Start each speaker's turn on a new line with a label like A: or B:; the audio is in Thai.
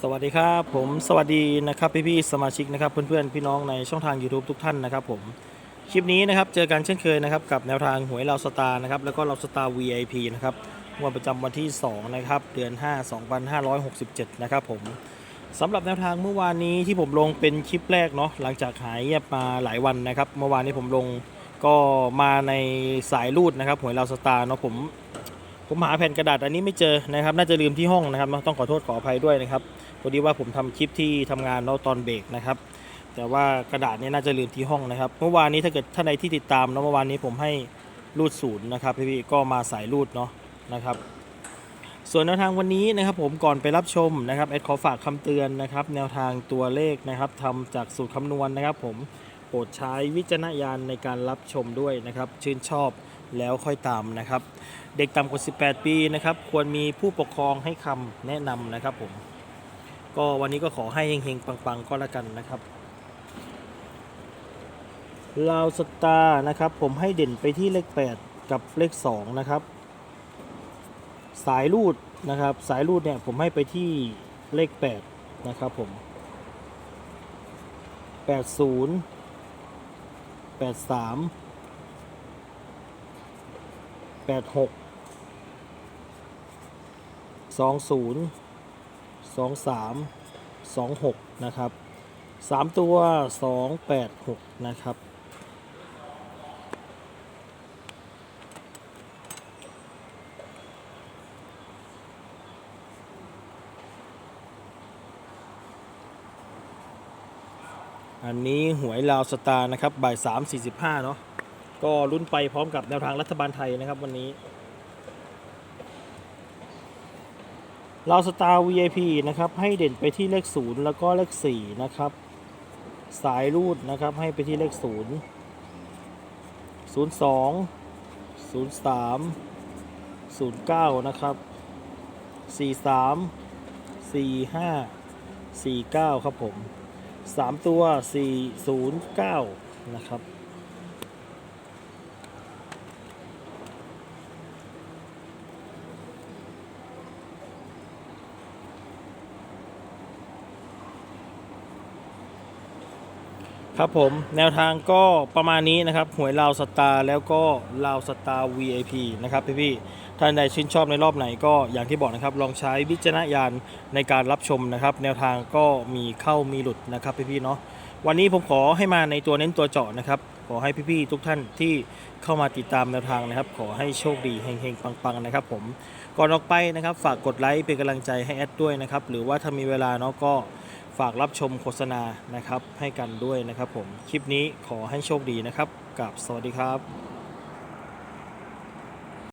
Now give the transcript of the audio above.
A: สวัสดีครับผมสวัสดีนะครับพี่พี่ๆสมาชิกนะครับเพื่อนๆพี่น้องในช่องทาง YouTube ทุกท่านนะครับผมคลิปนี้นะครับเจอกันเช่นเคยนะครับกับแนวทางหวยเราสตาร์นะครับแล้วก็เราสตาร์ VIP นะครับงวดประจำวันที่2นะครับเดือน 5 2567 นะครับผมสำหรับแนวทางเมื่อวานนี้ที่ผมลงเป็นคลิปแรกเนาะหลังจากหายเงียบมาหลายวันนะครับ เมื่อวานนี้ผมลงก็มาในสายรูดนะครับหวยเราสตาร์เนาะผม ผมหาแผ่นกระดาษอันนี้ไม่เจอนะครับ น่าจะลืมที่ห้องนะครับต้องขอโทษขออภัยด้วยนะครับพอดีว่าผมทำคลิปที่ทำงานเนาะตอนเบรกนะครับ แต่ว่ากระดาษนี่ยน่าจะลืมที่ห้องนะครับ เมื่อวานนี้ถ้าเกิดท่านใดที่ติดตามเนาะเมื่อวานนี้ผมให้รูดศูนย์นะครับพี่ๆก็มาสายรูดเนาะนะครับส่วนแนวทางวันนี้นะครับผมก่อนไปรับชมนะครับแอดขอฝากคำเตือนนะครับ แนวทางตัวเลขนะครับทำจากสูตรคำนวณนะครับ ผม ปรดใช้วิจารณญาณในการรับชมด้วยนะครับ ชื่นชอบแล้วค่อยตามนะครับ เด็กต่ำกว่า 18 ปีนะครับ ควรมีผู้ปกครองให้คำแนะนำนะครับผม ก็วันนี้ก็ขอให้เฮงๆ ปังๆ ก็แล้วกันนะครับลาวสตาร์นะครับ ผมให้เด่นไปที่เลข 8 กับเลข 2 นะครับ สายรูดนะครับ สายรูดเนี่ยผมให้ไปที่เลข 8 นะครับผม 80 แปดสามแปดหกสองศูนย์สองสามสองหกนะครับสามตัวสองแปดหกนะครับ อันนี้หวยลาวสตาร์นะครับบ่ายสามสี่สิบห้าเนาะก็ลุ้นไปพร้อมกับแนวทางรัฐบาลไทยนะครับวันนี้เราสตาร์ VIP นะครับให้เด่นไปที่เลข0แล้วก็เลข4นะครับ สายรูดนะครับให้ไปที่เลข0 02 03 09นย์สองศูนย์สามศูนย์เก้านะครับ43 45 49ครับผม 3 ตัว 409 นะครับ ครับผมแนวทางก็ประมาณนี้นะครับหวยลาวสตาร์แล้วก็ลาวสตาร์ VIP นะครับพี่ๆท่านใดชื่นชอบในรอบไหนก็อย่างที่บอกนะครับ ลองใช้วิจารณญาณในการรับชมนะครับ แนวทางก็มีเข้ามีหลุดนะครับพี่ๆเนาะวันนี้ผมขอให้มาในตัวเน้นตัวเจาะนะครับ ขอให้พี่ๆทุกท่านที่เข้ามาติดตามแนวทางนะครับ ขอให้โชคดีเฮงๆ ปังๆนะครับผมก่อนออกไปนะครับ ฝากกดไลค์เป็นกำลังใจให้แอดด้วยนะครับหรือว่าถ้ามีเวลาเนาะก็ ฝากรับชมโฆษณานะครับให้กันด้วยนะครับผม คลิปนี้ขอให้โชคดีนะครับกับสวัสดีครับ